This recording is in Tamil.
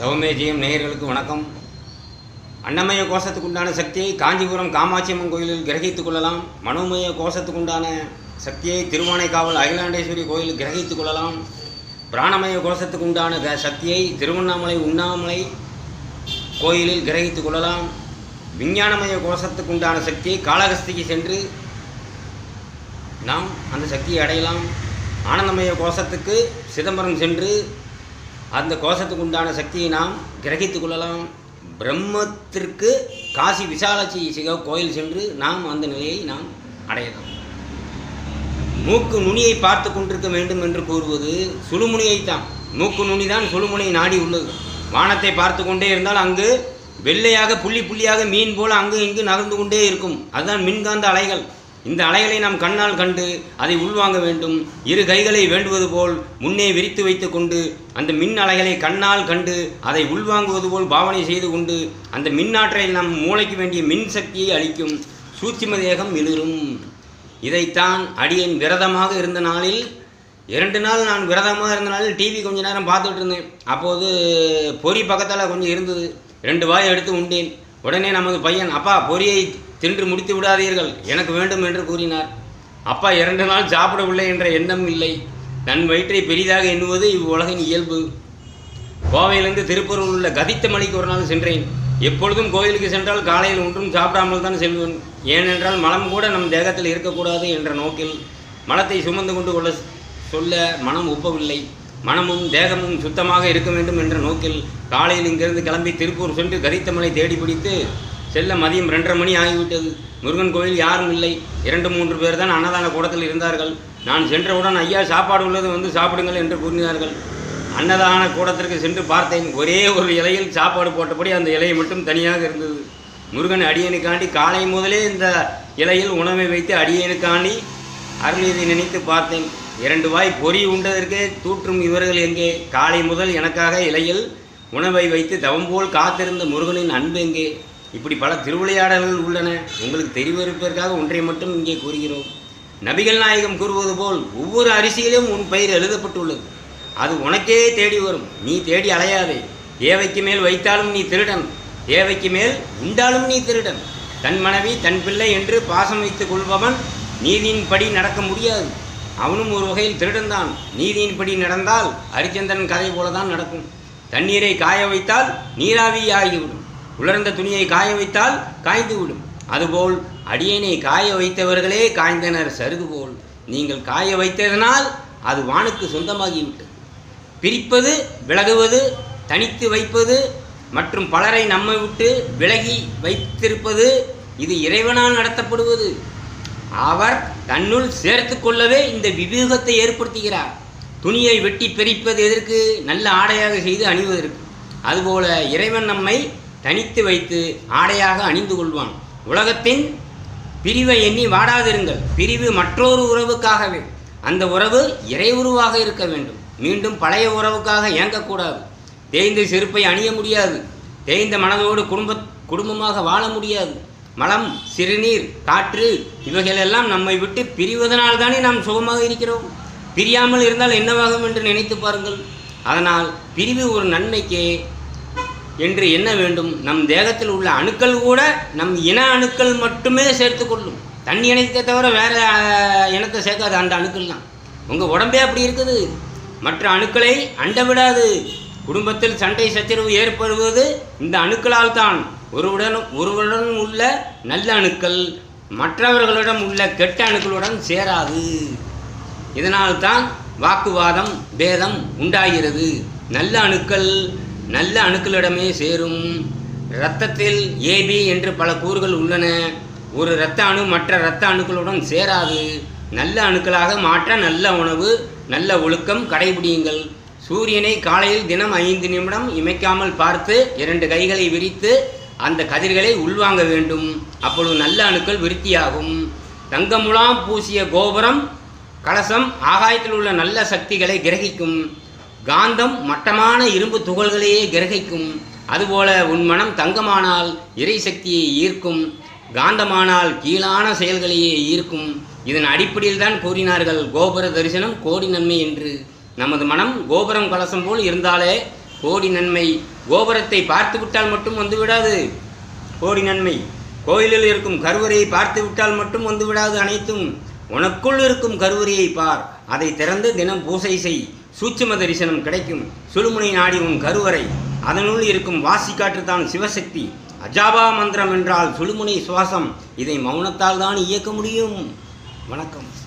தவமேஜியம் நேயர்களுக்கு வணக்கம். அன்னமய கோஷத்துக்கு உண்டான சக்தியை காஞ்சிபுரம் காமாட்சி அம்மன் கோயிலில் கிரகித்துக் கொள்ளலாம். மனோமய கோஷத்துக்கு உண்டான சக்தியை திருவானைக்காவல் அகிலாண்டேஸ்வரி கோயிலில் கிரகித்துக் கொள்ளலாம். பிராணமய கோஷத்துக்கு உண்டான க சக்தியை திருவண்ணாமலை உண்ணாமலை கோயிலில் கிரகித்துக் கொள்ளலாம். விஞ்ஞானமய கோஷத்துக்கு உண்டான சக்தியை காலகஸ்திக்கு சென்று நாம் அந்த சக்தியை அடையலாம். ஆனந்தமய கோஷத்துக்கு சிதம்பரம் சென்று அந்த கோஷத்துக்கு உண்டான சக்தியை நாம் கிரகித்துக் கொள்ளலாம். பிரம்மத்திற்கு காசி விசாலாட்சி சிக கோயில் சென்று நாம் அந்த நிலையை நாம் அடையலாம். மூக்கு நுனியை பார்த்து கொண்டிருக்க வேண்டும் என்று கூறுவது சுழுமுனையைத்தான். மூக்கு நுனி தான் சுழுமுனை நாடி உள்ளது. வானத்தை பார்த்து கொண்டே இருந்தால் அங்கு வெள்ளையாக புள்ளி புள்ளியாக மீன் போல அங்கு இங்கு நகர்ந்து கொண்டே இருக்கும். அதுதான் மின்காந்த அலைகள். இந்த அலைகளை நாம் கண்ணால் கண்டு அதை உள்வாங்க வேண்டும். இரு கைகளை வேண்டுவது போல் முன்னே விரித்து வைத்து கொண்டு அந்த மின் அலைகளை கண்ணால் கண்டு அதை உள்வாங்குவது போல் பாவனை செய்து கொண்டு அந்த மின்னாற்றலை நம் மூளைக்கு வேண்டிய மின் சக்தியை அளிக்கும் சூட்சிம தேகம் மிளிரும். இதைத்தான் அடியேன் விரதமாக இருந்த நாளில் இரண்டு நாள் நான் விரதமாக இருந்த நாளில் டிவி கொஞ்ச நேரம் பார்த்துட்டு இருந்தேன். அப்போது பொறி பக்கத்தில் கொஞ்சம் இருந்தது. ரெண்டு வாய் எடுத்து உண்டேன். உடனே நமது பையன் அப்பா பொரியை தின்று முடித்து விடாதீர்கள். எனக்கு வேண்டும் என்று கூறினார். அப்பா இரண்டு நாள் சாப்பிடவில்லை என்ற எண்ணம் இல்லை. தன் வயிற்றை பெரிதாக எண்ணுவது இவ்வுலகின் இயல்பு. கோவையிலிருந்து திருப்பூரில் உள்ள கதித்த மலைக்கு ஒரு நாள் சென்றேன். எப்பொழுதும் கோயிலுக்கு சென்றால் காலையில் ஒன்றும் சாப்பிடாமல் தான் செல்வேன். ஏனென்றால் மலம் கூட நம் தேகத்தில் இருக்கக்கூடாது என்ற நோக்கில் மலத்தை சுமந்து கொண்டு கொள்ள சொல்ல மனம் ஒப்பவில்லை. மனமும் தேகமும் சுத்தமாக இருக்க வேண்டும் என்ற நோக்கில் காலையில் இங்கிருந்து கிளம்பி திருப்பூர் சென்று கரித்தமலை தேடி பிடித்து செல்ல மதியம் ரெண்டரை மணி ஆகிவிட்டது. முருகன் கோயில் யாரும் இல்லை. இரண்டு மூன்று பேர் தான் அன்னதான கூடத்தில் இருந்தார்கள். நான் சென்றவுடன் ஐயா சாப்பாடு உள்ளது வந்து சாப்பிடுங்கள் என்று கூறினார்கள். அன்னதான கூடத்திற்கு சென்று பார்த்தேன். ஒரே ஒரு இலையில் சாப்பாடு போட்டபடி அந்த இலையை மட்டும் தனியாக இருந்தது. முருகன் அடியனுக்காண்டி காலை முதலே இந்த இலையில் உணவை வைத்து அடியனுக்காண்டி அருளியதை நினைத்து பார்த்தேன். இரண்டு வாய் பொறி உண்டதற்கே தூற்றும் இவர்கள் எங்கே? காலை முதல் எனக்காக இலையில் உணவை வைத்து தவம் போல் காத்திருந்த முருகனின் அன்பு எங்கே? இப்படி பல திருவிளையாடல்கள் உள்ளன. உங்களுக்கு தெரிவிப்பதற்காக ஒன்றை மட்டும் இங்கே கூறுகிறோம். நபிகள் நாயகம் கூறுவது போல் ஒவ்வொரு அரிசியிலும் உன் பெயர் எழுதப்பட்டுள்ளது. அது உனக்கே தேடி வரும். நீ தேடி அலையாதே. தேவைக்கு மேல் வைத்தாலும் நீ திருடன். தேவைக்கு மேல் உண்டாலும் நீ திருடன். தன் மனைவி தன் பிள்ளை என்று பாசம் வைத்துக் கொள்பவன் நீதியின்படி நடக்க முடியாது. அவனும் ஒரு வகையில் திருடன்தான். நீதியின்படி நடந்தால் ஹரிச்சந்திரன் கதை போல தான் நடக்கும். தண்ணீரை காய வைத்தால் நீராவி ஆகிவிடும். உலர்ந்த துணியை காய வைத்தால் காய்ந்துவிடும். அதுபோல் அடியனை காய வைத்தவர்களே காய்ந்தனர் சருகு போல். நீங்கள் காய வைத்ததனால் அது வானுக்கு சொந்தமாகிவிட்டது. பிரிப்பது விலகுவது தனித்து வைப்பது மற்றும் பலரை நம்மை விட்டு விலகி வைத்திருப்பது இது இறைவனால் நடத்தப்படுவது. அவர் தன்னுள் சேர்த்து கொள்ளவே இந்த விவேகத்தை ஏற்படுத்துகிறார். துணியை வெட்டி பிரிப்பது எதற்கு? நல்ல ஆடையாக செய்து அணிவதற்கு. அதுபோல இறைவன் நம்மை தனித்து வைத்து ஆடையாக அணிந்து கொள்வான். உலகத்தின் பிரிவை எண்ணி வாடாதிருங்கள். பிரிவு மற்றொரு உறவுக்காகவே. அந்த உறவு இறை உருவாக இருக்க வேண்டும். மீண்டும் பழைய உறவுக்காக இயங்கக்கூடாது. தேய்ந்த செருப்பை அணிய முடியாது. தேய்ந்த மனதோடு குடும்ப குடும்பமாக வாழ முடியாது. மலம் சிறுநீர் காற்று இவைகளெல்லாம் நம்மை விட்டு பிரிவதனால் தானே நாம் சுகமாக இருக்கிறோம். பிரியாமல் இருந்தால் என்னவாகும் என்று நினைத்து பாருங்கள். அதனால் பிரிவு ஒரு நன்மைக்கே என்று என்ன வேண்டும்? நம் தேகத்தில் உள்ள அணுக்கள் கூட நம் இன அணுக்கள் மட்டுமே சேர்த்து கொள்ளும். தண்ணி இனத்தை தவிர வேறு இனத்தை சேர்க்காது. அந்த அணுக்கள் தான். உங்கள் உடம்பே அப்படி இருக்குது. மற்ற அணுக்களை அண்ட விடாது குடும்பத்தில் சண்டை சச்சரவு ஏற்படுவது இந்த அணுக்களால் தான். ஒருவுடன் ஒருவருடன் உள்ள நல்ல அணுக்கள் மற்றவர்களிடம் உள்ள கெட்ட அணுக்களுடன் சேராது. இதனால்தான் வாக்குவாதம் பேதம் உண்டாகிறது. நல்ல அணுக்கள் நல்ல அணுக்களிடமே சேரும். இரத்தத்தில் ஏபி என்று பல கூறுகள் உள்ளன. ஒரு இரத்த அணு மற்ற இரத்த அணுக்களுடன் சேராது. நல்ல அணுக்களாக மாற்ற நல்ல உணவு நல்ல ஒழுக்கம் கடைபிடியுங்கள். சூரியனை காலையில் தினம் ஐந்து நிமிடம் இமைக்காமல் பார்த்து இரண்டு கைகளை விரித்து அந்த கதிர்களை உள்வாங்க வேண்டும். அப்பொழுது நல்ல அணுக்கள் விருத்தியாகும். தங்கமுலாம் பூசிய கோபுரம் கலசம் ஆகாயத்தில் உள்ள நல்ல சக்திகளை கிரகிக்கும். காந்தம் மட்டமான இரும்பு துகள்களையே கிரகிக்கும். அதுபோல உன் மனம் தங்கமானால் இறை சக்தியை ஈர்க்கும். காந்தமானால் கீழான செயல்களையே ஈர்க்கும். இதன் அடிப்படையில் தான் கூறினார்கள் கோபுர தரிசனம் கோடி நன்மை என்று. நமது மனம் கோபுரம் கலசம் போல் இருந்தாலே கோடி நன்மை. கோபுரத்தை பார்த்து விட்டால் மட்டும் வந்து விடாது கோடி நன்மை. கோயிலில் இருக்கும் கருவறையை பார்த்து விட்டால் மட்டும் வந்து விடாது அனைத்தும். உனக்குள் இருக்கும் கருவறையை பார். அதை திறந்து தினம் பூசை செய். சூட்சும தரிசனம் கிடைக்கும். சுழுமுனை நாடி உன் கருவறை. அதனுள் இருக்கும் வாசி காற்றுத்தான் சிவசக்தி. அஜாபா மந்திரம் என்றால் சுழுமுனை சுவாசம். இதை மௌனத்தால் தான் இயக்க முடியும். வணக்கம்.